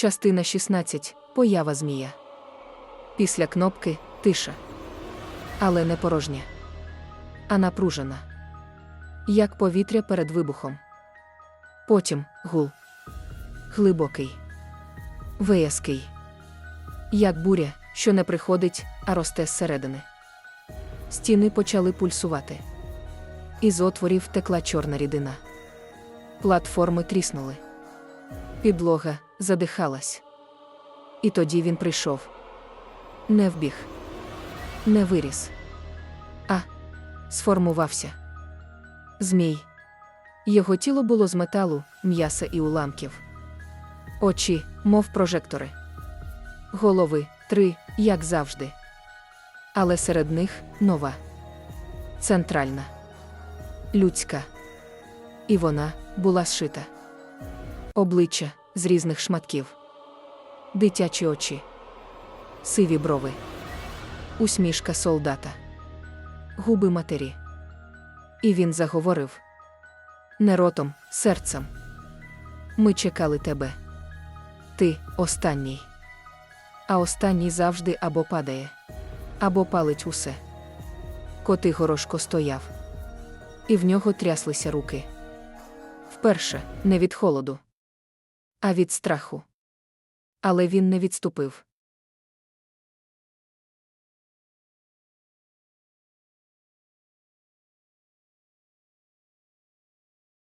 Частина 16. Поява змія. Після кнопки тиша. Але не порожня. А напружена. Як повітря перед вибухом. Потім гул. Глибокий. Вияский. Як буря, що не приходить, а росте зсередини. Стіни почали пульсувати. Із отворів текла чорна рідина. Платформи тріснули. Підлога задихалась. І тоді він прийшов. Не вбіг, не виріс, а сформувався. Змій. Його тіло було з металу, м'яса і уламків. Очі, мов прожектори. Голови три, як завжди. Але серед них нова. Центральна. Людська. І вона була зшита. Обличчя з різних шматків. Дитячі очі. Сиві брови. Усмішка солдата. Губи матері. І він заговорив. Не ротом, серцем. Ми чекали тебе. Ти останній. А останній завжди або падає, або палить усе. Коти горошко стояв. І в нього тряслися руки. Вперше, не від холоду, а від страху. Але він не відступив.